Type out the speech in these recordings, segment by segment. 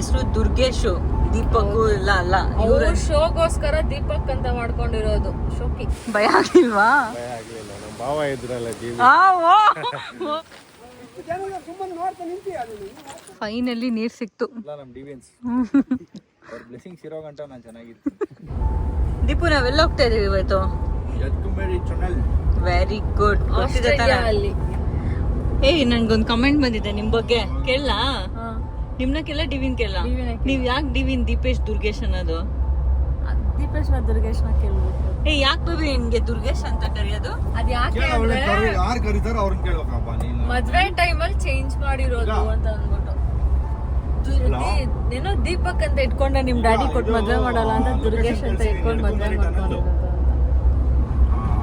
ಹೆಸರು ದುರ್ಗೇಶ್ ದೀಪಕ್ ಇಲ್ಲ ಅಲ್ಲ ಇವ್ರ ಶೋಗೋಸ್ಕರ ದೀಪಕ್ ಅಂತ ಮಾಡ್ಕೊಂಡಿರೋದು. ಶೋಕಿ. ಭಯ ಆಗಿಲ್ವಾ ಭಯ ಆಗ್ಲಿಲ್ಲ ನಮ್ಮ ಭಾವ ಇದ್ರಲ್ಲ ಫೈನಲ್ಲಿ ಆ, ಓ, ಓ. ಫೈನಲಿ ನೀರ್ ಸಿಕ್ತು. ದೀಪು ನಾವೆಲ್ಲ ಹೋಗ್ತಾ ಇದೀವಿ ಇವತ್ತು. ವೆರಿ ಗುಡ್ ಗೊತ್ತಿದೆ ಆಸ್ಟ್ರೇಲಿಯಾ ಅಲ್ಲಿ ಏಯ್ ನನ್ಗೊಂದ್ ಕಮೆಂಟ್ ಬಂದಿದೆ ನಿಮ್ ಬಗ್ಗೆ. ಕೇಳಲಾ? ಹಾ. ನಿಮ್ನ ಕೆಲ ಡಿವಿನ್ ಕೇಳ ಕೇಳ. ನೀವ್ ಯಾಕೆ ಡಿವಿನ್ ದೀಪೇಶ್ ದುರ್ಗೇಶ್ ಅನ್ನೋದು? ದೀಪೇಶ್ನ ದುರ್ಗೇಶ್ನ ಕೇಳ್ಬೇಕು. ಏ ಯಾಕೆ ಬೇಬಿ ನಿನ್ಗೆ ದುರ್ಗೇಶ್ ಅಂತ ಕರೆಯೋದು? ಅದ್ ಯಾಕೆ ಅಂದ್ರೆ ಯಾರು ಕರೀತಾರೋ ಅವ್ರನ್ನ ಕೇಳ್ಬೇಕಪ್ಪ ನೀನು. ಮದ್ವೆ ಟೈಮಲ್ಲಿ ಚೇಂಜ್ ಮಾಡಿರೋದು ಅಂತ ಅಂದ್ಬಿಟ್ಟು. ದು- ದಿ- ಏನೋ ದೀಪಕ್ ಅಂತ ಇಟ್ಕೊಂಡ ನಿಮ್ ಡ್ಯಾಡಿ ಕೊಟ್ಟು ಮದ್ವೆ ಮಾಡಲ್ಲ ಅಂತ ದುರ್ಗೇಶ್ ಅಂತ ಇಟ್ಕೊಂಡು ಮದ್ವೆ ಮಾಡ್ಕೊಂಡಿರೋದು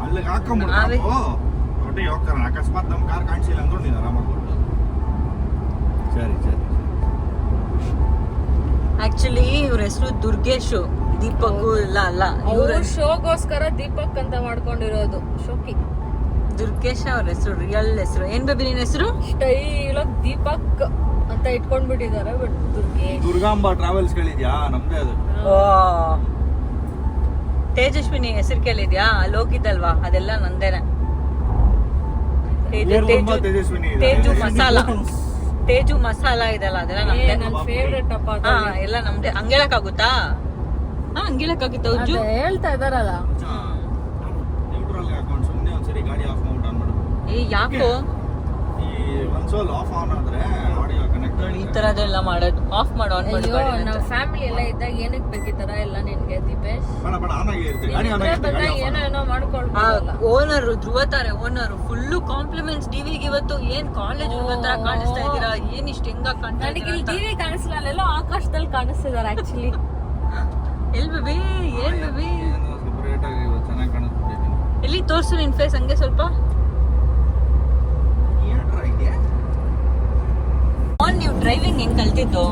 ಅಲ್ಲಿಗೆ ಹಾಕೊಂಡ್ಬಿಡ್ತಾರೆ ಒಟ್ಟಿಗೆ ಹೋಗ್ತಾರೆ ಅಕಸ್ಮಾತ್ ನಮ್ ಕಾರ್ ಕಾಣಿಸಿಲ್ಲ ಅಂದ್ರೆ ನೀನು ಆರಾಮಾಗಿ ಬರ್ಬೋದು ಸರಿ ಸರಿ. ಆಕ್ಚುಲಿ ಇವ್ರ ಹೆಸರು ದುರ್ಗೇಶ್ ದೀಪಕ್ ಇಲ್ಲ ಅಲ್ಲ ಇವ್ರ ಶೋಗೋಸ್ಕರ ದೀಪಕ್ ಅಂತ ಮಾಡ್ಕೊಂಡಿರೋದು ಶೋಕಿ. ದುರ್ಗೇಶ್ ಅವ್ರ ಹೆಸರು ರಿಯಲ್ ಹೆಸರು. ಏನ್ ಬೇಬಿ ನಿನ್ ಹೆಸರು? ಸ್ಟೈಲ್ ದೀಪಕ್ ಅಂತ ಇಟ್ಕೊಂಡ್ಬಿಟ್ಟಿದ್ದಾರೆ ಬಟ್ ದುರ್ಗೇಶ್. ದುರ್ಗಾಂಬ ಟ್ರಾವೆಲ್ಸ್ ಗಳಿದ್ಯಾ ನಮ್ದೇ ಅದು. ತೇಜಸ್ವಿನಿ ಹೆಸರು ಕೇಳಿದ್ಯಾ? ಅಲ್ಲಿ ಹೋಗಿದ್ದಲ್ವಾ? ಅದೆಲ್ಲ ನಂದೇನೆ. ತೇಜು- ದುರ್ಗಾಂಬ ತೇಜು- ತೇಜಸ್ವಿನಿ ತೇಜು ಮಸಾಲ. ತೇಜು ಮಸಾಲ ಇದೆಲ್ಲ ಅದೆಲ್ಲ ನಮ್ದೇ. ನನ್ ಫೇವ್ರೆಟ್ ಅಪ್ಪ ಅದು. ಹಾ ಎಲ್ಲ ನಮ್ದೇ. ಹಂಗೇಳಕ್ಕಾಗುತ್ತಾ? ಹಾ ಹಂಗೇಳಕ್ಕಾಗುತ್ತಾ ಉಜ್ಜು. ಅದೇ ಹೇಳ್ತಾ ಇದಾರಲ್ಲ ನ್ಯೂಟ್ರಲ್ ಹಾಕೊಂಡು ಸುಮ್ಮನೆ ಒಂದ್ಸರಿ ಗಾಡಿ ಆಫ್ ಮಾಡ್ಬಿಟ್ಟು ಆನ್ ಮಾಡು ಏ ಯಾಕೋ? ಈ ಒಂದ್ಸೋಲ್ ಆಫ್ ಆನ್ ಆದ್ರೆ ಈ ತರದೆಲ್ಲ ಮಾಡೋದು ಆಫ್ ಮಾಡು ಆನ್ ಮಾಡಿ ಅಯ್ಯೋ ನಾವ್ ಫ್ಯಾಮಿಲಿ ಎಲ್ಲ ಇದ್ದಾಗ ಈ ತರ ಎಲ್ಲ ನಿನ್ಗೆ ದೀಪೇಶ್? ಏನೋ ಏನೋ ಮಾಡ್ಕೊಳ್ಬೋದಲ್ಲ ಓನರ್ ಧ್ರುವ ತಾರೆ ಓನರ್ ಫುಲ್ಲು ಕಾಂಪ್ಲಿಮೆಂಟ್ಸ್ ಡಿವಿಗೆ ಇವತ್ತು. ಏನ್ ಕಾಲೇಜ್ ತರ ಕಾಣಿಸ್ತಾ ಇದೀರಾ ಏನ್ ಇಷ್ಟ ಹೆಂಗ ಕಾಣ್ತಾ ನನಗೆ ಇಲ್ಲಿ. ಟಿವಿ ಕಾಣಿಸಲ್ಲ ಅಲ್ಲೆಲ್ಲ ಆಕಾಶದಲ್ಲಿ ಕಾಣಿಸ್ತಿದ್ದಾರೆ ಆಕ್ಚುಲಿ ಎಲ್ ಬೇಬಿ ಏನ್ ಬೇಬಿ? ಸಪರೇಟ್ ಆಗಿ ಚೆನ್ನಾಗಿ ಕಾಣಿಸ್ಬಿಟ್ಟಿದ್ದೀನಿ. ಎಲ್ಲಿ ತೋರ್ಸು ನಿನ್ ಫೇಸ್ ಹಂಗೆ ಸ್ವಲ್ಪ ಏನ್ರ ಇದೆಯಾ ಆನ್ ನೀವು ಡ್ರೈವಿಂಗ್ ಹೆಂಗ್ ಕಲ್ತಿದ್ದು?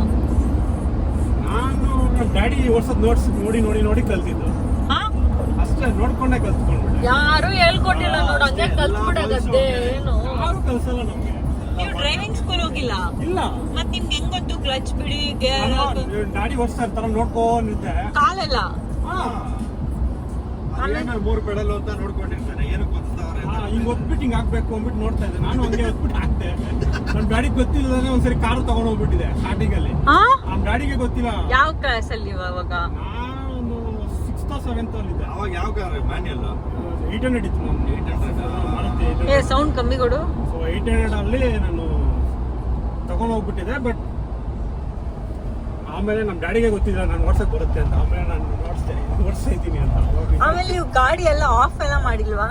ನಾನು ನಮ್ಮ ಡ್ಯಾಡಿ ಓಡ್ಸೋದ್ ನೋಡ್ಸ್ ನೋಡಿ ನೋಡಿ ನೋಡಿ ಕಲ್ತಿದ್ದು. ಹಾ? ಅಷ್ಟೇ ನೋಡ್ಕೊಂಡೆ ಕಲ್ತ್ಕೊಂಡ್ಬಿಟ್ಟೆ. ಯಾರು ಹೇಳ್ಕೊಟ್ಟಿಲ್ಲ ನೋಡು ಹಂಗೆ ಕಲ್ತ್ಬಿಡಗದ್ದೆ ಏನು? ಯಾರು ಕಲ್ಸಲ್ಲ ನಮ್ಗೆ. ನೀವು ಡ್ರೈವಿಂಗ್ ಸ್ಕೂಲ್ ಹೋಗಿಲ್ಲ? ಇಲ್ಲ. ಮತ್ತೆ ನಿಮ್ಗೆ ಹೆಂಗ್ ಗೊತ್ತು? ಕ್ಲಚ್ ಬಿಡಿ ಗೇರ್ ಡ್ಯಾಡಿ ಓಡಿಸ್ತಾ ಇರ್ತಾರ ನೋಡ್ಕೊಂಡಿದ್ದೆ ಕಾಲೆಲ್ಲ? ಹಾ. ಅದೇನೋ ಮೂರು ಪೆಡಲ್ ಅಂತ ನೋಡ್ಕೊಂಡಿರ್ತಾನೆ ಏನಕ್ಕೆ ಹಿಂಗ್ ಒತ್ಬಿಟ್ಟು ಹಿಂಗೆ ಹಾಕ್ಬೇಕು ಅಂದ್ಬಿಟ್ಟು ನೋಡ್ತಾ ಇದ್ದೆ. ನಾನು ಹಂಗೆ ಒತ್ಬಿಟ್ಟು ಹಾಕ್ತೆ ನನ್ನ ಡ್ಯಾಡಿಗೆ ಗೊತ್ತಿಲ್ಲದೆ ಒಂದ್ಸರಿ ಕಾರ್ ತಗೊಂಡ್ ಹೋಗ್ಬಿಟ್ಟಿದೆ ಸ್ಟಾರ್ಟಿಂಗ್ ಅಲ್ಲಿ. ಹಾ ನಮ್ ಡ್ಯಾಡಿಗೆ ಗೊತ್ತಿಲ್ಲ. ಯಾವ ಕ್ಲಾಸ್ ಅಲ್ಲಿ ಅವಾಗ? ನಾನು ಸಿಕ್ಸ್ತ್ ಸೆವೆಂತ್ ಅಲ್ಲಿ ಇದ್ದೆ. ಅವಾಗ ಯಾವ ಕಾರ್ ಮ್ಯಾನ್ಯಲ್ ಏಟ್ ಹಂಡ್ರೆಡ್ ಇತ್ತು ನಮ್ದು 800. ಏ ಸೌಂಡ್ ಕಮ್ಮಿ ಕೊಡು. ಸೊ ಏಟ್ ಹಂಡ್ರೆಡ್ ಅಲ್ಲಿ ನಾನು ತಗೊಂಡ್ ಹೋಗ್ಬಿಟ್ಟಿದೆ ಬಟ್ ಆಮೇಲೆ ನಮ್ಮ ಗಾಡಿಗೆ ಗೊತ್ತಿಲ್ಲ ನಾನು ಓಡ್ಸಕ್ ಬರುತ್ತೆ ಅಂತ. ಆಮೇಲೆ ನಾನು ಓಡಿಸ್ದೆ ಓಡಿಸ್ತಾ ಇದ್ದೀನಿ ಅಂತ. ಆಮೇಲೆ ನೀವು ಗಾಡಿ ಎಲ್ಲ ಆಫ್ ಎಲ್ಲ ಮಾಡಿಲ್ವಾ?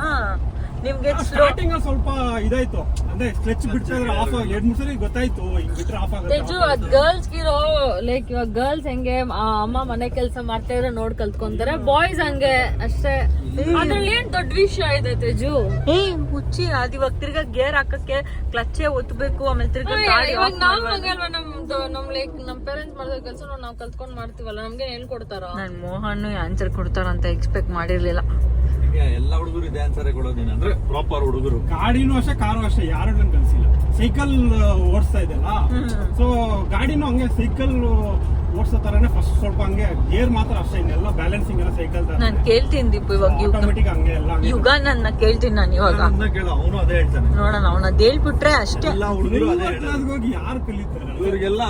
ನಿಮ್ಗೆ ಸ್ಟಾರ್ಟಿಂಗ್ ಸ್ವಲ್ಪ ಇದಾಯ್ತು. ಅಂದ್ರೆ ಕ್ಲಚ್ ಬಿಡ್ತಾ ಇದ್ರೆ ಆಫ್ ಆಗಿ ಎರಡ್ ಮೂರ್ ಸರಿ ಗೊತ್ತಾಯ್ತು ಹಿಂಗ್ ಬಿಟ್ರೆ ಆಫ್ ತೇಜು ಅದ್ ಆಗುತ್ತೆ. ಗರ್ಲ್ಸ್ ಇರೋ ಲೈಕ್ ಇವಾಗ ಗರ್ಲ್ಸ್ ಹೆಂಗೆ ಅಮ್ಮ ಮನೆ ಕೆಲಸ ಮಾಡ್ತಾ ಇದ್ರೆ ನೋಡ್ ಕಲ್ತ್ಕೊಂತಾರೆ. ಬಾಯ್ಸ್ ಹಂಗೆ ಅಷ್ಟೇ. ಅದ್ರಲ್ಲಿ ಏನ್ ದೊಡ್ಡ ವಿಷಯ ಇದೆ ತೇಜು? ಏ ಮುಚ್ಚಿ ಅದ್ ಇವಾಗ ತಿರ್ಗಾ ಗೇರ್ ಹಾಕಕ್ಕೆ ಕ್ಲಚ್ಚೇ ಒತ್ತಬೇಕು ಆಮೇಲೆ ತಿರ್ಗಾ ಗಾಡಿ ಇವಾಗ ನಾವ್ ನಮ್ದು ನಮ್ ಲೈಕ್ ನಮ್ ಪೇರೆಂಟ್ಸ್ ಮಾಡೋ ಕೆಲಸ ನಾವ್ ಕಲ್ತ್ಕೊಂಡ್ ಮಾಡ್ತೀವಲ್ಲ ನಮ್ಗೆ ಹೇಳ್ಕೊಡ್ತಾರ? ನನ್ ಮೋಹನ್ ಆನ್ಸರ್ ಕೊಡ್ತಾರಂತ ಎಕ್ಸ್ಪೆಕ್ಟ್ ಮಾಡಿರ್ಲಿಲ್ಲ. ಎಲ್ಲ ಹುಡುಗರು ಇದೆ ಆನ್ಸರ್ ಕೊಡೋದೇನ ಅಂದ್ರೆ ಪ್ರಾಪರ್ ಹುಡುಗರು. ಗಾಡಿನೂ ಅಷ್ಟೇ ಕಾರು ಅಷ್ಟೇ ಯಾರು ನನ್ ಕಲ್ಸಿಲ್ಲ ಸೈಕಲ್ ಓಡಿಸ್ತಾ ಇದೆಲ್ಲ ಸೊ ಗಾಡಿನೂ ಹಂಗೆ ಸೈಕಲ್ ಓಡಿಸೋ ತರನೇ ಫಸ್ಟ್ ಸ್ವಲ್ಪ ಹಂಗೆ ಗೇರ್ ಮಾತ್ರ ಅಷ್ಟೇ ಇನ್ನೆಲ್ಲ ಬ್ಯಾಲೆನ್ಸಿಂಗ್ ಎಲ್ಲ ಸೈಕಲ್ ತರ ನಾನು ಕೇಳ್ತೀನಿ ದೀಪು ಇವಾಗ ಯುಗ ಆಟೋಮೆಟಿಕ್ ಹಂಗೆ ಎಲ್ಲ ಹಂಗೆ ಯುಗ ನನ್ನ ಕೇಳ್ತೀನಿ ನಾನು ಇವಾಗ. ಅದನ್ನ ಕೇಳು ಅವನು ಅದೇ ಹೇಳ್ತಾನೆ. ನೋಡೋಣ ಅವನ ಹೇಳ್ಬಿಟ್ರೆ ಅಷ್ಟೇ. ಎಲ್ಲ ಹುಡುಗರು ಅದೇ ಹೇಳ್ತಾರೆ ಹೋಗಿ ಯಾರು ಕಲಿತಾರೆ? ಇವರಿಗೆಲ್ಲ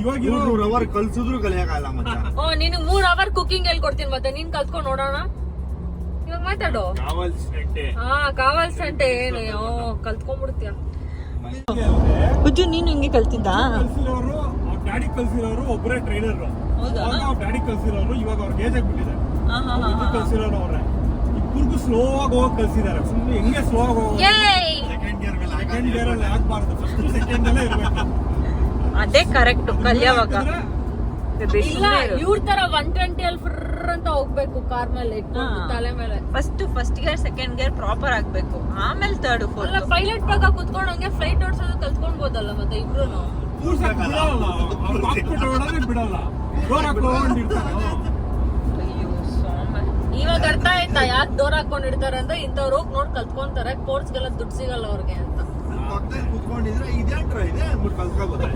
ಇವಾಗ ಇವರು ಮೂರ್ ಅವರ್ ಕಲ್ಸಿದ್ರು ಕಲಿಯಕ್ಕಾಗಲ್ಲ ಮತ್ತೆ ಓ ನೀನು ಮೂರ್ ಅವರ್ ಕುಕಿಂಗ್ ಹೇಳ್ಕೊಡ್ತೀನಿ ಮತ್ತೆ ನೀನ್ ಕಲ್ತ್ಕೊಂಡು ನೋಡೋಣ ಮಾತಾಡು. ಹಾ ಕಾವಲ್ಸ್ అంటే ಏನು? ಓ ಕಲ್ತ್ಕೊಂಡ್ಬಿಡ್ತೀಯ. ಉಜ್ಜು ನೀನು ಹಿಂಗೆ ಕಲ್ತಿದ್ದ? ಕಲ್ಸಿರೋರು ಅವ್ರ ಡ್ಯಾಡಿ ಕಲ್ಸಿರೋರು ಒಬ್ಬರೇ ಟ್ರೈನರ್ ಅವ್ರ ಡ್ಯಾಡಿ ಕಲ್ಸಿರೋರು ಇವಾಗ ಅವ್ರಿಗೆ ಏಜ್ ಆಗ್ಬಿಟ್ಟಿದೆ. ಹಾ, ಹಾ, ಹಾ, ಹಾ. ಕಲ್ಸಿರೋರು ಅವ್ರೆ. ಇಬ್ಬರಿಗೂ ಸ್ಲೋ ಆಗಿ ಹೋಗಿ ಕಲ್ಸಿದ್ದಾರೆ. ಸುಮ್ಮನೆ ಹೆಂಗೆ ಸ್ಲೋ ಆಗಿ ಹೋಗಿ ಸೆಕೆಂಡ್ ಗೇರ್ ಮೇಲೆ ಸೆಕೆಂಡ್ ಗೇರ್ ಅಲ್ಲಿ ಆಗ್ಬಾರ್ದು. ಫಸ್ಟ್ ಸೆಕೆಂಡ್ ಅಲ್ಲೇ ಇರಬೇಕು. ಅದೇ ಕರೆಕ್ಟ್ ಕಲಿಯೋವಾಗ. ಇಲ್ಲ ಇವ್ರ ತರ ಒನ್ ಟ್ವೆಂಟಿ ಅಲ್ಲಿ ಫರ್ ಅಂತ ಹೋಗ್ಬೇಕು ಕಾರ್ ಮೇಲೆ ಇಟ್ಕೊಂಡು ತಲೆ ಮೇಲೆ. First first gear second gear proper ಆಗ್ಬೇಕು. ಆಮೇಲೆ ತರ್ಡ್ ಅಲ್ಲ ಫೋರ್ತ್ ಪೈಲಟ್ ಪಕ್ಕ ಕುತ್ಕೊಂಡು ಹಂಗೆ ಫ್ಲೈಟ್ ಓಡಿಸೋದು ಕಲ್ತ್ಕೊಳ್ಬೋದಲ್ಲ ಮತ್ತೆ ಇಬ್ರು ಇವಾಗ ಅರ್ಥ ಆಯ್ತಾ? ಯಾಕೆ ಡೋರ್ ಹಾಕೊಂಡಿರ್ತಾರೆ ಅಂದ್ರೆ ಇಂಥವ್ರು ಹೋಗಿ ನೋಡ್ ಕಲ್ತ್ಕೊಂತಾರೆ ಕೋರ್ಸ್ಗೆಲ್ಲ ದುಡ್ಡು ಸಿಗಲ್ಲ ಅವ್ರಿಗೆ ಅಂತ. ಕುತ್ಕೊಂಡಿದ್ರೆ ಇದೆ ಅಂದ್ಬಿಟ್ಟು ಕಲ್ತ್ಕೋಬೋದು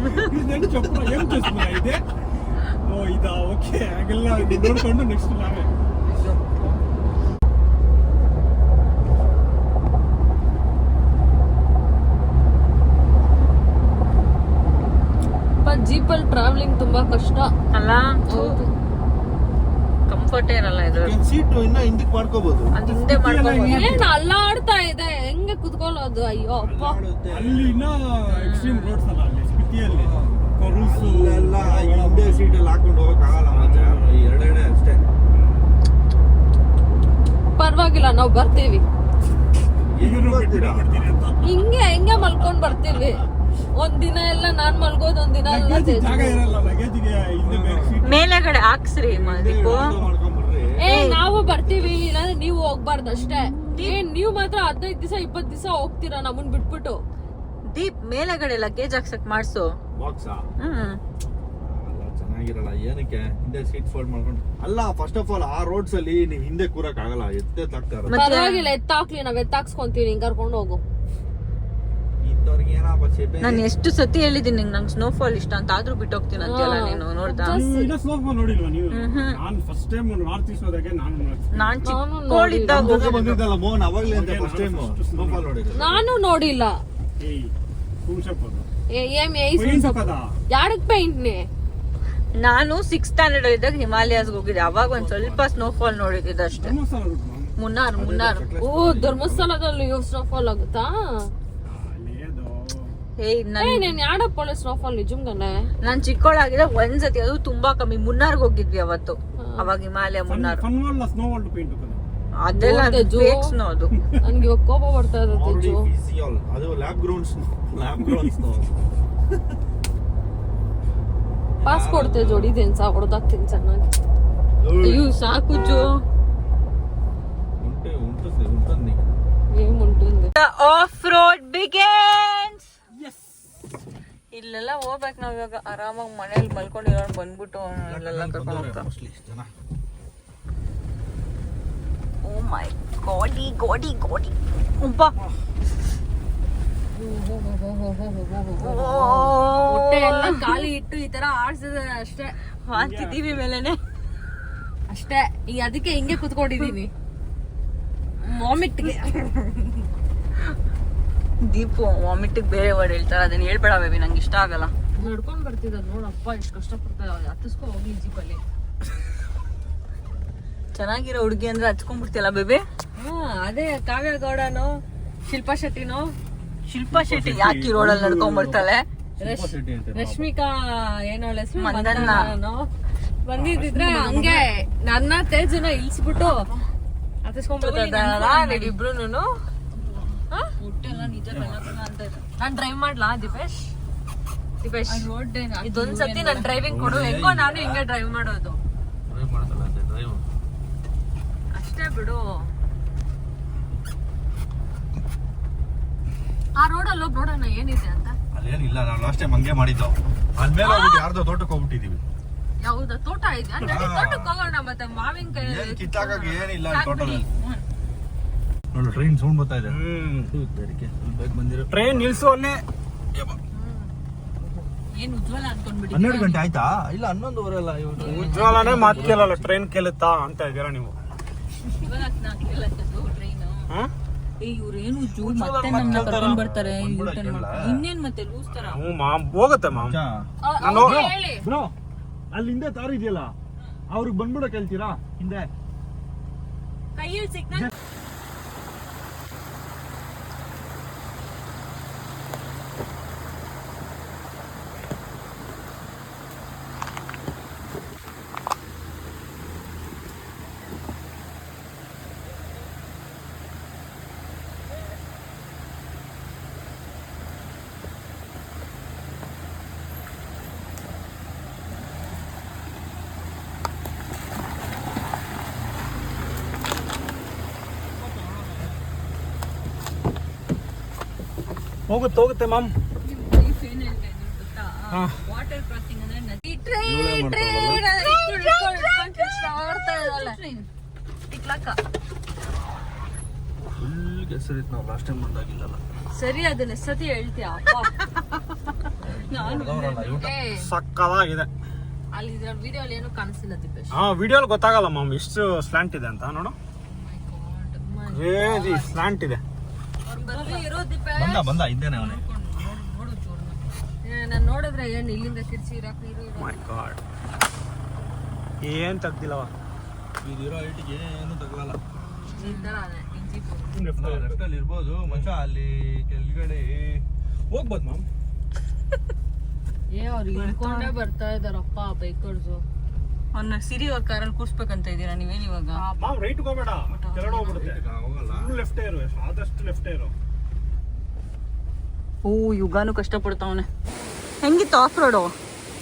ಇದೆ ಓಕೆ ಹಾಗೆಲ್ಲ ನೋಡ್ಕೊಂಡು ನೆಕ್ಸ್ಟ್ ನಾವೇ. ಜೀಪಲ್ಲಿ ಟ್ರಾವೆಲಿಂಗ್ ತುಂಬಾ ಕಷ್ಟ. ಅಲ್ಲ ಹೌದು. ಕಂಫರ್ಟೇ ಇರಲ್ಲ ಇದು? ಸೀಟ್ ಇನ್ನ ಹಿಂದಕ್ಕೆ ಮಾಡ್ಕೋಬಹುದು ಅಂತ ಹಿಂದೆ ಮಾಡ್ಕೋಬಹುದು ಏನ್ ಅಲ್ಲಾಡ್ತಾ ಇದೆ? ಹೆಂಗೆ ಕುತ್ಕೊಳ್ಳೋದು? ಅಯ್ಯೋ ಅಪ್ಪ. ಅಲ್ಲಿ ಇನ್ನ ಎಕ್ಸ್ಟ್ರೀಮ್ ರೋಡ್ಸ್ ಅಲ್ಲ ಅಲ್ಲಿ ಸ್ಪಿತಿಯಲ್ಲಿ ರೂಲ್ಸ್ ಹಿಂದೆ ಸೀಟಲ್ಲಿ ಹಾಕೊಂಡು ಹೋಗೋಕ್ಕಾಗಲ್ಲ ಆಗಲ್ಲ ಈ ಎರಡೆರಡೆ ಅಷ್ಟೇ ಪರವಾಗಿಲ್ಲ ನಾವು ಬರ್ತೀವಿ ಹಿಂಗೆ ಹಿಂಗೆ ಮಲ್ಕೊಂಡ್ ಬರ್ತೀವಿ ಒಂದ್ ದಿನ ಎಲ್ಲ ನಾನ್ ಮಲ್ಗೋದು ಒಂದ್ ದಿನ ಎಲ್ಲ ಮೇಲೆಗಡೆ ಹಾಕ್ಸ್ರಿ ಏ ನಾವು ಬರ್ತೀವಿ ಇಲ್ಲಾಂದ್ರೆ ನೀವು ಹೋಗ್ಬಾರ್ದು ಅಷ್ಟೇ. ಏ ನೀವು ಮಾತ್ರ ಹದಿನೈದು ದಿವಸ ಇಪ್ಪತ್ತು ದಿವಸ ಹೋಗ್ತೀರಾ ನಮ್ಮನ್ ಬಿಟ್ಬಿಟ್ಟು? ದೀಪ್ ಮೇಲೆಗಡೆ ಲಗೇಜ್ ಹಾಕ್ಸಕ್ ಮಾಡ್ಸು. ಬಾಕ್ಸಾ ಹ್ಮ್. ಅಲ್ಲ ಚೆನ್ನಾಗಿರಲ್ಲ. ಏನಕ್ಕೆ? ಹಿಂದೆ ಸೀಟ್ ಫೋಲ್ಡ್ ಮಾಡ್ಕೊಂಡು. ಅಲ್ಲ ಫಸ್ಟ್ ಆಫ್ ಆಲ್ ಆ ರೋಡ್ಸ್ ಅಲ್ಲಿ ನೀವು ಹಿಂದೆ ಕೂರಕ್ ಆಗಲ್ಲ. ಎತ್ತೆ ತಕ್ತಾರ ಪರವಾಗಿಲ್ಲ ಎತ್ತಾಕ್ಲಿ ನಾವ್ ಎತ್ತಾಕ್ಸ್ಕೊಂತೀವಿ ಹಿಂಗ್ ಕರ್ಕೊಂಡು ಹೋಗು. ಇಂಥವ್ರಿಗೆ ಏನಪ್ಪ ಚೇಪೆ ನಾನು ಎಷ್ಟು ಸತಿ ಹೇಳಿದೀನಿ ನಿಂಗೆ ನಂಗೆ ಸ್ನೋಫಾಲ್ ಇಷ್ಟ ಅಂತ. ಆದ್ರೂ ಬಿಟ್ಟೋಗ್ತೀನಿ ಅಂತೀಯಲ್ಲ. ನೀನು ನೋಡ್ದಾ? ಇಲ್ಲ ಸ್ನೋಫಾಲ್ ನೋಡಿಲ್ವಾ ನೀವು? ನಾನು ಫಸ್ಟ್ ಟೈಮ್ ನಾರ್ತ್ ಈಸ್ಟ್ ಹೋದಾಗೆ ನಾನು ನಾನು ಚಿಕ್ಕೋಳಿದ್ದಾಗ ಇದ್ದಾಗ ಜೊತೆ ಬಂದಿದ್ದಲ್ಲ ಮೋಹನ್ ಅವಾಗ್ಲೇ ಅಂತ ಫಸ್ಟ್ ಟೈಮ್ ಸ್ನೋಫಾಲ್ ನೋಡಿದ್ದೆ. ನಾನು ನೋಡಿಲ್ಲ. ಏಯ್ ಕುಂಶಪ್ ಯಾಡಕ್ ಪೇಂಟ್ ನೀ? ನಾನು ಸಿಕ್ಸ್ ಸ್ಟ್ಯಾಂಡರ್ಡ್ ಇದ್ದಾಗ ಹಿಮಾಲಯಸ್ ಹೋಗಿದ್ದೆ. ಅವಾಗ ಒಂದ್ ಸ್ವಲ್ಪ ಸ್ನೋಫಾಲ್ ನೋಡಿದ್ದೆ ಅಷ್ಟೇ. ಮುನ್ನಾರ್ ಮುನ್ನಾರ್. ಓ ಧರ್ಮಸ್ಥಳದಲ್ಲಿ ಸ್ನೋಫಾಲ್ ಆಗುತ್ತಾ? ನನ್ ನೀನ್ ಯಾಡಪ್ಪಳೆ ಸ್ನೋಫಾಲ್ ನಿಜಂಗನೆ ನಾನ್ ಒಂದ್ಸತಿ ಅದು ತುಂಬಾ ಕಮ್ಮಿ. ಮುನ್ನಾರ್ಗ್ ಹೋಗಿದ್ವಿ ಅವತ್ತು. ಅವಾಗ Himalaya Munnar. Snow world paint ಅದೆಲ್ಲ ಫೇಕ್ಸ್ ಅದು ನನಗೆ ಕೋಪ ಬರ್ತಾ ಇರುತ್ತೆ ಜೋ. ಅದು ಲ್ಯಾಬ್ ಗ್ರೌಂಡ್ಸ್ ಲ್ಯಾಬ್ ಗ್ರೌಂಡ್ಸ್ ಕೊಡ್ತೆ ಜೋಡಿದೇನು ಸಾ ಹೊಡೆದಾಗ್ತೀನಿ ಚೆನ್ನಾಗಿ. ಅಯ್ಯೋ ಸಾಕು ಜೋ. ಆಫ್ ರೋಡ್ ಬಿಗೇನ್ಸ್ ಇಲ್ಲೆಲ್ಲ ಹೋಗ್ಬೇಕು ನಾವ್ ಇವಾಗ. ಆರಾಮಾಗಿ ಮನೇಲಿ ಮಲ್ಕೊಂಡಿರೋ ಬಂದ್ಬಿಟ್ಟು ಇಲ್ಲೆಲ್ಲ ಕರ್ಕೊಂಡು ಹೋಗ್ತಾರೆ ಓ ಮೈ ಗೋಡಿ ಗೋಡಿ ಗೋಡಿ Oompa. ಹೊಟ್ಟೆ ಎಲ್ಲ ಖಾಲಿ ಇಟ್ಟು ಈ ತರ ಆಡ್ಸಿದ್ರೆ ಅಷ್ಟೇ. ಹಾಕ್ತಿದ್ದೀವಿ ಮೇಲೆನೆ. ಅಷ್ಟೇ. ಈ ಅದಕ್ಕೆ ಹಿಂಗೆ ಕುತ್ಕೊಂಡಿದೀನಿ ವಾಮಿಟ್ಗೆ. ದೀಪು ವಾಮಿಟ್ ಬೇರೆ ವರ್ಡ್ ಹೇಳ್ತಾರೆ ಅದನ್ನ ಹೇಳ್ಬೇಡ ಬೇಬಿ ನಂಗೆ ಇಷ್ಟ ಆಗಲ್ಲ. ನಡ್ಕೊಂಡ್ ಬರ್ತಿದ್ದ ನೋಡಪ್ಪ ಎಷ್ಟು ಕಷ್ಟಪಡ್ತಾ ಹತ್ತಿಸ್ಕೊ ಹೋಗಿ ಜೀಪಲ್ಲಿ. ಚೆನ್ನಾಗಿರೋ ಹುಡುಗಿ ಅಂದ್ರೆ ಹಚ್ಕೊಂಡ್ಬಿಡ್ತಿಯಲ್ಲ ಬೇಬಿ? ಹಾ ಅದೇ ಕಾವ್ಯ ಗೌಡನು ಶಿಲ್ಪಾ ಶೆಟ್ಟಿನೋ. ಶಿಲ್ಪಾ ಶೆಟ್ಟಿ ಯಾಕೆ ರೋಡ್ ಅಲ್ಲಿ ಬರ್ತಾಳೆ ರಶ್ಮಿಕಾ ಏನೋ ಮಂದಣ್ಣ. ಬಂದಿದ್ರೆ ಹಂಗೆ ನನ್ನ ತೇಜನ ಇಳಿಸ್ಬಿಟ್ಟು ಹತ್ತಿಸ್ಕೊಂಡ್ಬಿಡ್ತಾರೆ ಇಬ್ರು ನಾನ್ ಡ್ರೈವ್ ಮಾಡ್ಲಾ ದೀಪೇಶ್? ದೀಪೇಶ್ ಇದೊಂದ್ಸತಿ ನನ್ ಡ್ರೈವಿಂಗ್ ಕೊಡು. ಹೆಂಗೋ ನಾನು ಹಿಂಗೆ ಡ್ರೈವ್ ಮಾಡೋದು ಡ್ರೈವ್ ಮಾಡ್ತಾಳೆ ಅಂತೆ ಡ್ರೈವ್ ಅಷ್ಟೇ ಬಿಡು. ಆ ರೋಡಲ್ಲಿ ಹೋಗಿ ನೋಡೋಣ ಏನಿದೆ ಅಂತ. ಅಲ್ಲೇನಿಲ್ಲ ನಾವು ಲಾಸ್ಟ್ ಟೈಮ್ ಹಂಗೆ ಮಾಡಿದ್ದು. ಅದ್ಮೇಲೆ ಹೋಗ್ಬಿಟ್ಟು ಯಾರ್ದೋ ತೋಟಕ್ಕೆ ಹೋಗ್ಬಿಟ್ಟಿದೀವಿ. ಯಾವ್ದ ತೋಟ ಇದೆ? ಅಂದ್ರೆ ತೋಟಕ್ಕೆ ಹೋಗೋಣ ಮತ್ತೆ ಮಾವಿನಕಾಯಿ ಕಿತ್ತಾಕಕ್ ಏನಿಲ್ಲ ತೋಟದಲ್ಲಿ. ನೋಡು ಟ್ರೈನ್ ಸೌಂಡ್ ಬರ್ತಾ ಇದೆ. ಹ್ಮ್. ಬೇಗ ಬಂದಿರೋ. ಟ್ರೈನ್ ನಿಲ್ಸು ಅಲ್ಲೇ. ಹನ್ನೆರಡು ಗಂಟೆ ಆಯ್ತಾ? ಇಲ್ಲ ಹನ್ನೊಂದುವರೆ ಅಲ್ಲ ಇವತ್ತು ಉಜ್ವಲನೇ ಮಾತು ಕೇಳಲ್ಲ ಟ್ರೈನ್ ಕೇಳುತ್ತಾ ಅಂತ ಇದ್ದೀರಾ ನೀವು ಇವಾಗ ನಾ ಕೇಳತ್ತದು ಟ್ರೈನ್ ಹ್ಮ್? ಏ ಇವ್ರೇನು ಜೂ ಉಜ್ವಲ ಮತ್ತೆ ನನ್ನ ಕೇಳ್ತಾರ? ಕರ್ಕೊಂಡ್ ಬರ್ತಾರೆ ಬಂದ್ಬಿಡ. ಇನ್ನೇನ್ ಮತ್ತೆ ಲೂಸ್ ತರ? ಹ್ಞೂ ಮಾಮ್ ಹೋಗುತ್ತೆ ಮಾಮ್. ಚಾ. ನಾನು- ಅವ್ರು ಹೇಳಿ. ಬ್ರೋ ಅಲ್ಲಿ ಹಿಂದೆ ತಾರು ಇದೆಯಲ್ಲ ಅವ್ರಿಗೆ ಬಂದ್ಬಿಡಕ್ ಹೇಳ್ತೀರಾ ಹಿಂದೆ. ಕೈಯಲ್ಲಿ ಸಿಗ್ನಲ್ ಹೋಗುತ್ತೆ ಹೋಗುತ್ತೆ ಮಾಮ್ ಹಾ. ವಾಟರ್ ಕ್ರಾಸಿಂಗ್ ಅಂದ್ರೆ ನದಿ ಇವಳೇ ಮಾಡ್ತಾಳಲ್ಲ? ಫುಲ್ ಕೆಸರಿತ್ತು ನಾವು ಲಾಸ್ಟ್ ಹೋಗುತ್ತೆ ಬಂದಾಗಿಲ್ಲಲ್ಲ ಸರಿ ಅದನ್ನ ಸತಿ ಹೇಳ್ತೀಯ ಸಕ್ಕದಾಗಿದೆ. ಅಲ್ಲಿ ವಿಡಿಯೋ ಅಲ್ಲಿ ಏನು ಕಾಣಿಸಿಲ್ಲ ದಿಪೇಶ್. ಹಾ ವಿಡಿಯೋಲ್ ಗೊತ್ತಾಗಲ್ಲ ಮಾಮ್ ಇಷ್ಟು ಸ್ಲಾಂಟ್ ಇದೆ ಅಂತ ನೋಡು. ಕ್ರೇಜಿ ಸ್ಲಾಂಟ್ ಇದೆ ಇರೋ ದಿಪೇಶ್ ಬಂದ. ಬಂದ ಇದ್ದೇನೆ ಅವನೇ. ನಾನು ನೋಡಿದ್ರೆ ಏನು ಇಲ್ಲಿಂದ ಕಿರ್ಚಿ ಇರಾಕ್ ನೀರು ಇರೋ ಮೈ ಗಾಡ್ ಏನ್ ತೆಗ್ದಿಲ್ಲವ? ಇದಿರೋ ಏನು ಇರ್ಬೋದು. ಮಚ್ಚ ಅಲ್ಲಿ ಕೆಳಗಡೆ ಹೋಗ್ಬೋದು ಮ್ಯಾಮ್ ಏ ಅವ್ರು ಇಳ್ಕೊಂಡೇ ಬರ್ತಾ ಇದಾರಪ್ಪ ಬೈಕರ್ಸು ಅವ್ನ ಸಿರಿ ಅವ್ರ ಕಾರಲ್ಲಿ ಕೂರ್ಸ್ಬೇಕಂತ ಇದೀರಾ ನೀವೇನು ಇವಾಗ? ಮಾಮ್ ರೈಟ್ ಹೋಗ್ಬೇಡ ಕೆಳಗಡೆ ಹೋಗ್ಬಿಡುತ್ತೆ. ಹೋಗಲ್ಲ. ಫುಲ್ ಲೆಫ್ಟ್ ಇರು ಆದಷ್ಟು ಲೆಫ್ಟ್ ಇರು. ಓ ಯುಗಾನು ಕಷ್ಟಪಡ್ತಾವನೆ. ಹೆಂಗಿತ್ತು ಆಫ್ ರೋಡು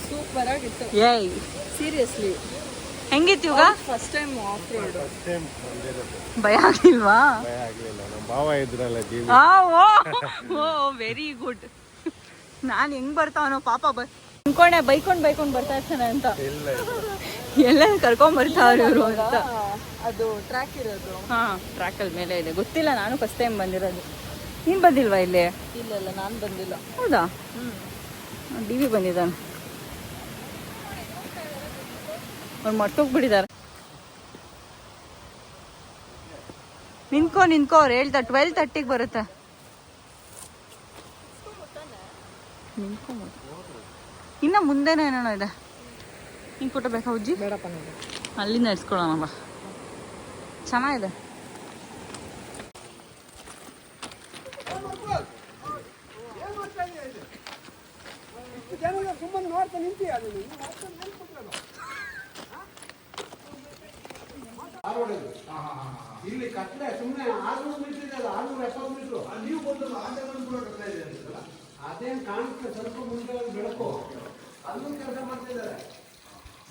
ಸೂಪರ್ ಆಗಿತ್ತು. ಏಯ್ ಸೀರಿಯಸ್ಲಿ ಹೆಂಗಿತ್ತು ಯುಗ ಫಸ್ಟ್ ಟೈಮ್ ಆಫ್ ರೋಡ್ ಭಯ ಆಗಿಲ್ವಾ ಭಾವ ಇದ್ರಲ್ಲ ಜೀವಿ. ಆ, ಓ ಓ ವೆರಿ ಗುಡ್ ನಾನು ಹೆಂಗ್ ಬರ್ತಾವನೋ ಪಾಪ ಬ ಅನ್ಕೊಂಡೆ ಬೈಕೊಂಡ್ ಬೈಕೊಂಡ್ ಬರ್ತಾ ಇರ್ತಾನೆ ಅಂತ. ಇಲ್ಲ ಎಲ್ಲ ಕರ್ಕೊಂಡ್ ಬರ್ತಾವ್ರಿ ಇವರು ಅಂತ. ಅದು ಟ್ರ್ಯಾಕ್ ಇರೋದು. ಹಾ ಟ್ರ್ಯಾಕ್ ಅಲ್ಲಿ ಮೇಲೆ ಇದೆ. ಗೊತ್ತಿಲ್ಲ ನಾನು ಫಸ್ಟ್ ಟೈಮ್ ಬಂದಿರೋದು. ನೀನ್ ಬಂದಿಲ್ವಾ ಇಲ್ಲಿ? ಇಲ್ಲ ಇಲ್ಲ ನಾನು ಬಂದಿಲ್ಲ. ಹೌದಾ? ಡಿ ವಿ ಬಂದಿದ್ದಾನೆ. ಅವ್ರು ಮರ್ತೋಗ್ಬಿಟ್ಟಿದ್ದಾರೆ. ನಿನ್ಕೋ ನಿನ್ಕೋ ಅವ್ರು ಹೇಳ್ತಾ ಟ್ವೆಲ್ ತರ್ಟಿಗೆ ಬರುತ್ತೆ. ನಿನ್ಕೋ. ಇನ್ನ ಮುಂದೆನೇ ಏನೋ ಇದೆ. ಹಿಂಗೆ ಫೋಟೋ ಬೇಕಾ ಉಜ್ಜಿ? ಬೇಡಪ್ಪ ಅಲ್ಲಿಂದ ಇಡ್ಸ್ಕೊಳ್ಳೋಣ ಬಾ. ಚೆನ್ನಾಗಿದೆ. ಇಲ್ಲಿ ಕಟ್ಲೆ ಸುಮ್ಮನೆ ಆರ್ನೂರು ಮೀಟರ್ ಇದೆ ಅದು ಆರ್ನೂರ ಎಪ್ಪತ್ತು ಮೀಟರ್. ನೀವು ಬಂದು ಅದೇನು ಕಾಣುತ್ತೆ ಸ್ವಲ್ಪ ಮುಂದೆ ಬೆಳಕು. ಅಲ್ಲೂ ಕೆಲಸ ಮಾಡ್ತಿದ್ದಾರೆ.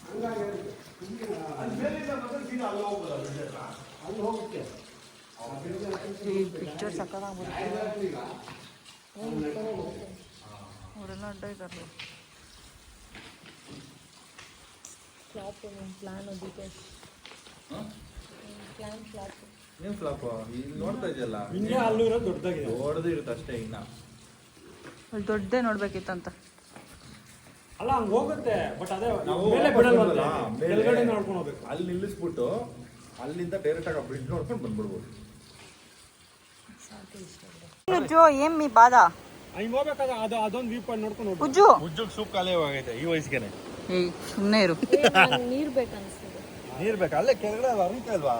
ಹಂಗಾಗಿ ಅಲ್ಲಿ ಹೋಗುತ್ತೆ ಪಿಕ್ಚರ್ ಸಕ್ಕತ್ತಾಗ್ಬಿಡುತ್ತೆ. ಅವರೆಲ್ಲ ಅಡ್ಡ ಇದ್ದಾರೆ flop plan Deepesh plan flop ಏನ್ ಫ್ಲಾಪ್ ಇಲ್ಲಿ ನೋಡ್ತಾ ಇದೆಯಲ್ಲ? ದೊಡ್ಡದಾಗಿದೆ ದೊಡ್ಡದು ಇರುತ್ತೆ ಅಷ್ಟೇ ಇನ್ನ. ಅಲ್ಲಿ ದೊಡ್ಡದೇ ನೋಡ್ಬೇಕಿತ್ತಂತ. ಅಲ್ಲ ಹಂಗ ಹೋಗುತ್ತೆ. ಬಟ್ ಅದೇ ನಾವು ಮೇಲೆ ಬಿಡಲ್ಲ ಮೇಲೆ. ಕೆಳಗಡೆ ನೋಡ್ಕೊಂಡು ಹೋಗ್ಬೇಕು. ಅಲ್ಲಿ ನಿಲ್ಲಿಸ್ಬಿಟ್ಟು ಅಲ್ಲಿಂದ ಡೈರೆಕ್ಟ್ ಆಗಿ ಬ್ರಿಡ್ಜ್ ನೋಡ್ಕೊಂಡು ಬಂದ್ಬಿಡ್ಬೋದು. ಉಜ್ಜು ಏನ್ ಮೀ ಬಾದ? ಹಿಂಗ್ ಹೋಗ್ಬೇಕಾದ್ರೆ ಅದು ಅದೊಂದು ವ್ಯೂ ಪಾಯಿಂಟ್ ನೋಡ್ಕೊಂಡು ಹೋಗ್ಬೇಕು. ಉಜ್ಜು. ಉಜ್ಜಗ್ ಸೂಪ್ ಕಾಲೇ ಆಗೈತೆ ಈ ವಯಸ್ಸಿಗೆ ಏಯ್ ಸುಮ್ಮನೆ ಇರು. ನೀರ್ ಬೇಕನ್ಸ್ತದೆ. ನೀರ್ ಬೇಕಾ? ಅಲ್ಲೇ ಕೆಳಗಡೆ ಹರಿತಾ ಇಲ್ವಾ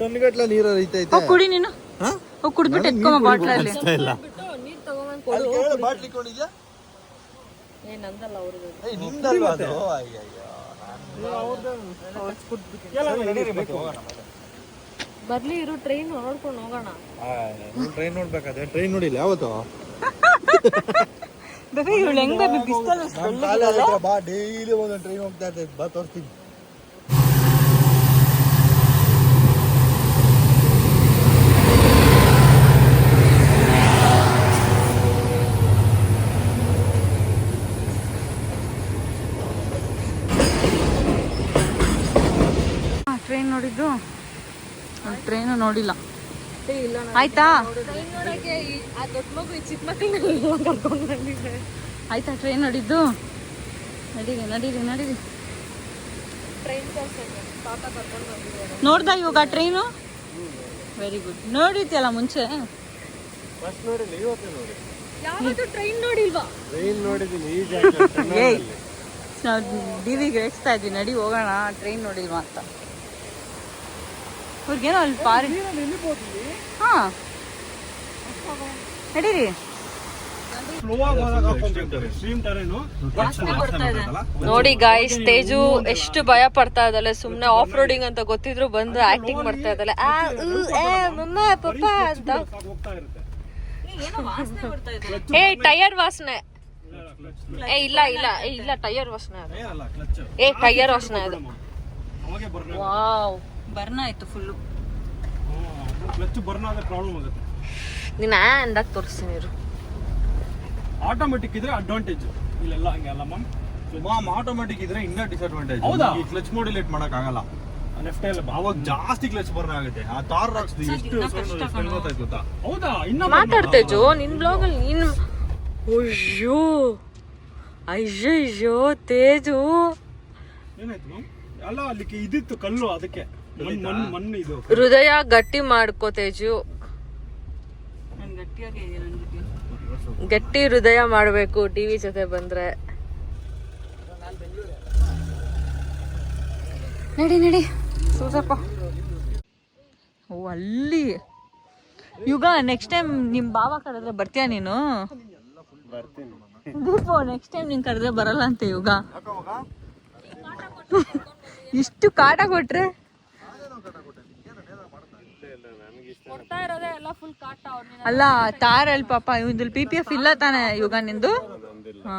ಟನ್ಗಟ್ಲೆ ನೀರು ಹರಿತೈತೆ ಹೋಗ್ ಕುಡಿ ನೀನು. ಹೋಗ್ ಕುಡಿದ್ಬಿಟ್ಟು ಎತ್ಕೊಂಬ ಬಾಟ್ಲಲ್ಲಿ. ಬಿಟ್ಟು ನೀರ್ ತಗೊಂಡು ಕೊಡು ಬಾಟ್ಲಿ ಕೊಂಡಿದ್ಯಾ ಏ ನಂದಲ್ಲ ಅವ್ರದ್ದು ನಿಮ್ದಲ್ವಾ ಅದು? ಬರ್ಲಿ ಇರು ಟ್ರೈನ್ ನೋಡ್ಕೊಂಡು ಹೋಗೋಣ. ಟ್ರೈನ್ ನೋಡ್ಬೇಕಾದ್ರೆ ಟ್ರೈನ್ ನೋಡಿಲ್ಲ ಯಾವತ್ತು? ಬೇಬಿ ಇವಳು ಹೆಂಗ್ ಬೇಬಿ ಬಿಸ್ತಲ್ ಬಾ ಡೈಲಿ ಒಂದೊಂದು ಟ್ರೈನ್ ಹೋಗ್ತಾ ಇರ್ತೈತೆ ಬಾ ತೋರಿಸ್ತೀನಿ. ನೋಡಿದ್ದು? ಟ್ರೈನು ನೋಡಿಲ್ಲ. ಇಲ್ಲ ಆಯ್ತಾ? ಆಯ್ತಾ ಟ್ರೈನ್ ನೋಡಿದ್ದು? ನಡೀರಿ ನಡೀರಿ ನಡೀರಿ. ಟ್ರೈನ್ ಕಳ್ಸಕ್ಕೆ ತಾತ ಕರ್ಕೊಂಡು ಬಂದಿದ್ದಾರೆ. ನೋಡ್ದ ಇವಾಗ ಟ್ರೈನು ವೆರಿ ಗುಡ್ ನೋಡಿದ್ಯಲ್ಲ ಮುಂಚೆ? ಡಿವಿಗೆ ರೇಟ್ಸ್ತಾ ಇದ್ವಿ ನಡಿ ಹೋಗೋಣ ಟ್ರೈನ್ ನೋಡಿಲ್ವಾ ಅಂತ. ಅವ್ರಿಗೇನೋ ಅಲ್ಲಿ ಪಾರಿ ಹಾ. ನಡೀರಿ. ನೋಡಿ ಗಾಯ್ಸ್ ತೇಜು ಎಷ್ಟು ಭಯ ಪಡ್ತಾ ಇದ್ದಾಳೆ. ಸುಮ್ನೆ ಆಫ್ ರೋಡಿಂಗ್ ಅಂತ ಗೊತ್ತಿದ್ರು ಬಂದು ಆಕ್ಟಿಂಗ್ ಮಾಡ್ತಾ ಇದ್ದಾಳೆ. ಏ, ಅಂತ. ಟೈರ್ ವಾಸನೆ ಏ ಇಲ್ಲ ಇಲ್ಲ ಏ ಇಲ್ಲ ಟೈರ್ ವಾಸನೆ ಏ ಟೈರ್ ವಾಸನೆ ಅದು. ವಾವ್. ಬರ್ನ ಆಯ್ತು ಫುಲ್ಲು ಕ್ಲಚ್ ಬರ್ನ್ ಆದ್ರೆ ಪ್ರಾಬ್ಲಮ್ ಆಗುತ್ತೆ. ನೀನು ಅಂದಾಗ ತೋರಿಸ್ತೀನಿ ಇರು. ಆಟೋಮೆಟಿಕ್ ಇದ್ರೆ ಅಡ್ವಾಂಟೇಜ್ ಇಲ್ಲೆಲ್ಲ ಹಂಗೆ ಅಲ್ಲ ಮ್ಯಾಮ್ ಮಾಮ್ ಆಟೋಮೆಟಿಕ್ ಇದ್ರೆ ಇನ್ನ ಡಿಸ್ಅಡ್ವಾಂಟೇಜ್ ಹೌದಾ? ಈ ಕ್ಲಚ್ ಮಾಡ್ಯುಲೇಟ್ ಮಾಡಕ್ ಆಗಲ್ಲ ಲೆಫ್ಟ್ ಎಲ್ಲ ಬಾ- ಅವಾಗ ಜಾಸ್ತಿ ಕ್ಲಚ್ ಬರ್ನ್ ಆಗುತ್ತೆ. ಆ ತಾರ್ ರಾಕ್ಸ್ ಎಷ್ಟು ಸೌಂಡ್ ಗೊತ್ತಾಯ್ತು ಗೊತ್ತಾ? ಹೌದಾ? ಇನ್ನ ಮಾತಾಡ್ತೇಜು ನಿನ್ ಬ್ಲಾಗ್ ಅಲ್ಲಿ ನೀನ್ ಅಯ್ಯೋ ಅಯ್ಯಯ್ಯೋ ತೇಜು. ಏನಾಯ್ತು ಮ್ಯಾಮ್? ಅಲ್ಲ ಅಲ್ಲಿ ಇದಿತ್ತು ಕಲ್ಲು ಅದಕ್ಕೆ. ಹೃದಯ ಗಟ್ಟಿ ಮಾಡ್ಕೋ ತೇಜು. ಗಟ್ಟಿ? ಹೃದಯ ಮಾಡಬೇಕು ಟಿವಿ ಜೊತೆ ಬಂದ್ರೆ. ನಡಿ ನಡಿ. ಸೂಸಪ್ಪ. ಓ ಅಲ್ಲಿ. ಯುಗ ನೆಕ್ಸ್ಟ್ ಟೈಮ್ ನಿಮ್ಮ ಬಾವ ಕರೆದ್ರೆ ಬರ್ತೀಯಾ ನೀನು? ದೀಪು ನೆಕ್ಸ್ಟ್ ಟೈಮ್ ನೀನು ಕರೆದ್ರೆ ಬರಲ್ಲ ಅಂತೆ ಯುಗ. ಇಷ್ಟು ಕಾಟ ಕೊಟ್ರೆ ಕೊಡ್ತಾ ಇರೋದೇ ಎಲ್ಲ ಫುಲ್ ಕಾಟ ಅಲ್ಲ ತಾರಲ್ಲಿ ಪಾಪ ಇವಂದಲ್ಲಿ ಪಿ ಪಿ ಎಫ್ ಇಲ್ಲ ತಾನೆ ಯುಗ ನಿಂದು? ಹಾ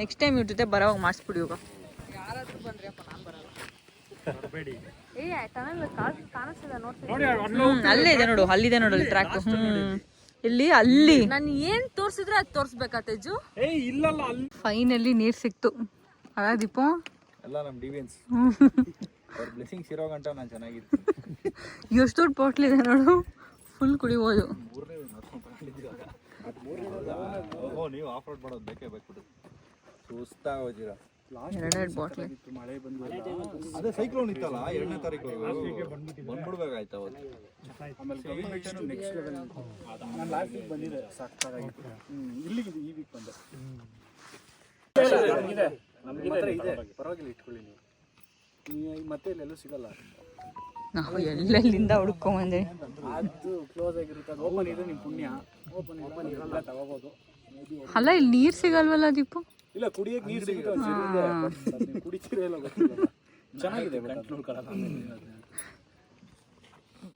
ನೆಕ್ಸ್ಟ್ ಟೈಮ್ ಇವ್ರ ಜೊತೆ ಬರೋವಾಗ ಮಾಡಿಸ್ಬಿಡಿ ಯುಗ. ಅಲ್ಲೇ ಇದೆ ನೋಡು ಅಲ್ಲಿದೆ ನೋಡು ಅಲ್ಲಿ ಟ್ರ್ಯಾಕ್ ಹ್ಮ್ ಇಲ್ಲಿ ಅಲ್ಲಿ. ನಾನು ಏನ್ ತೋರ್ಸಿದ್ರೆ ಅದು ತೋರ್ಸ್ಬೇಕಾ ತೇಜು? ಏ ಇಲ್ಲಲ್ಲ ಅಲ್ಲಿ. ಫೈನಲ್ಲಿ ನೀರ್ ಸಿಕ್ತು. ಅಲ್ಲ ದೀಪ? ಎಲ್ಲ ನಮ್ಮ ಡಿವಿಯನ್ಸ್ ಅವ್ರ ಬ್ಲೆಸ್ಸಿಂಗ್ಸ್ ಇರೋ ಗಂಟ ನಾನು ಚೆನ್ನಾಗಿತ್ತು ಎಷ್ಟು ದೊಡ್ಡ ಬಾಟ್ಲ್ ಇದೆ ನೋಡು. ಫುಲ್ ಕುಡಿಬೋದು. ಓ ನೀವು ಆಫ್ ರೋಡ್ ಮಾಡೋದು ಬೇಕೇ ಬೇಕು ಬಿಡು ಸುಸ್ತಾಗಿ ಹೋಗಿರ ಎರಡೆರಡು ಬಾಟ್ಲ್ ಮಳೆ ಬಂದು ಅದೇ ಸೈಕ್ಲೋನ್ ಇತ್ತಲ್ಲ ಎರಡನೇ ತಾರೀಕು ಬಂದ್ಬಿಡ್ಬೇಕಾಯ್ತು ಅವತ್ತು. ಆಮೇಲೆ ನೆಕ್ಸ್ಟ್ ಲೆವೆಲ್ ನಾನು ಲಾಸ್ಟ್ ವೀಕ್ ಬಂದಿದ್ದೆ ಸಾಕಾಗಿತ್ತು ಹ್ಮ್ ಇಲ್ಲಿಗೆ ಈ ವೀಕ್ ಬಂದೆ. ನಮಗಿದೆ ನಮ್ಮ ಹತ್ರ ಇದೆ. ಪರವಾಗಿಲ್ಲ. ಇಟ್ಕೊಳ್ಳಿ ನೀವು. ಮತ್ತೆ ಇಲ್ಲೆಲ್ಲೂ ಸಿಗಲ್ಲ. ನಾವು ಎಲ್ಲೆಲ್ಲಿಂದ ಹುಡ್ಕೊಂಬಂದೆ ಅದು ಕ್ಲೋಸ್ ಆಗಿರುತ್ತೆ. ಅದು ಓಪನ್ ಇದೆ ನಿಮ್ಮ ಪುಣ್ಯ. ಓಪನ್ ಓಪನ್ ಇರಲ್ಲ ತಗೋಬೋದು. ಅಲ್ಲ ಇಲ್ಲಿ ನೀರ್ ಸಿಗಲ್ವಲ್ಲ ದೀಪು? ಇಲ್ಲ ಕುಡಿಯಕ್ಕೆ ನೀರು ಸಿಗುತ್ತೆ ಕುಡಿತೀರ ಇಲ್ಲ ಗೊತ್ತಿಲ್ಲ. ಚೆನ್ನಾಗಿದೆ ಕಂಟ್ರೋಲ್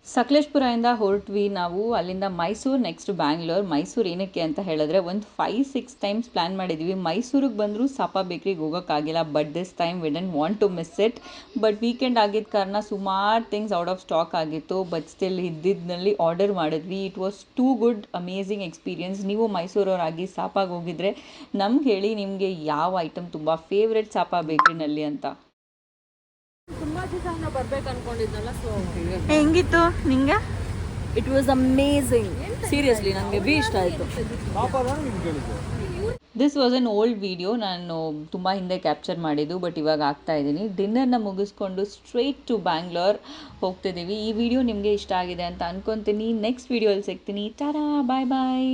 ಸಕಲೇಶ್ಪುರದಿಂದ ಹೊರಟ್ವಿ ನಾವು, ಅಲ್ಲಿಂದ ಮೈಸೂರು ನೆಕ್ಸ್ಟ್ ಬ್ಯಾಂಗ್ಳೂರ್ ಮೈಸೂರು ಏನಕ್ಕೆ ಅಂತ ಹೇಳಿದ್ರೆ, ಒಂದು ಫೈವ್ ಸಿಕ್ಸ್ ಟೈಮ್ಸ್ ಪ್ಲ್ಯಾನ್ ಮಾಡಿದ್ವಿ. ಮೈಸೂರಿಗೆ ಬಂದರೂ ಸಾಪಾ ಬೇಕ್ರಿಗೆ ಹೋಗೋಕ್ಕಾಗಿಲ್ಲ but this time we didn't want to miss it but weekend ಆಗಿದ್ದ ಕಾರಣ ಸುಮಾರು ಥಿಂಗ್ಸ್ ಔಟ್ ಆಫ್ ಸ್ಟಾಕ್ ಆಗಿತ್ತು ಬಟ್ ಸ್ಟಿಲ್ ಇದ್ದಿದ್ದಲ್ಲಿ ಆರ್ಡರ್ ಮಾಡಿದ್ವಿ. It was too good amazing experience ನೀವು ಮೈಸೂರವರಾಗಿ ಸಾಪಾಗಿ ಹೋಗಿದ್ರೆ ನಮ್ಗೆ ಹೇಳಿ ನಿಮಗೆ ಯಾವ ಐಟಮ್ ತುಂಬ ಫೇವ್ರೆಟ್ ಸಾಪಾ ಬೇಕ್ರಿನಲ್ಲಿ ಅಂತ ತುಂಬಾ ದಿವಸ ನಾವು ಬರ್ಬೇಕು ಅನ್ಕೊಂಡಿದ್ನಲ್ಲ ಸೊ ಹೆಂಗಿತ್ತು ನಿಂಗೆ? ಇಟ್ ವಾಸ್ ಅಮೇಝಿಂಗ್ ಸೀರಿಯಸ್ಲಿ ನನಗೆ ಬಿ ಇಷ್ಟ ಆಯ್ತು. This was an old video ನಾನು ತುಂಬ ಹಿಂದೆ ಕ್ಯಾಪ್ಚರ್ ಮಾಡಿದ್ದು ಬಟ್ ಇವಾಗ ಆಗ್ತಾ ಇದ್ದೀನಿ. ಡಿನ್ನರ್ನ ಮುಗಿಸ್ಕೊಂಡು ಸ್ಟ್ರೈಟ್ ಟು ಬ್ಯಾಂಗ್ಳೂರ್ ಹೋಗ್ತಿದ್ದೀವಿ. ಈ ವಿಡಿಯೋ ನಿಮಗೆ ಇಷ್ಟ ಆಗಿದೆ ಅಂತ ಅನ್ಕೊತೀನಿ. ನೆಕ್ಸ್ಟ್ ವಿಡಿಯೋಲ್ಲಿ ಸಿಗ್ತೀನಿ. ಟಾರಾ ಬಾಯ್ ಬಾಯ್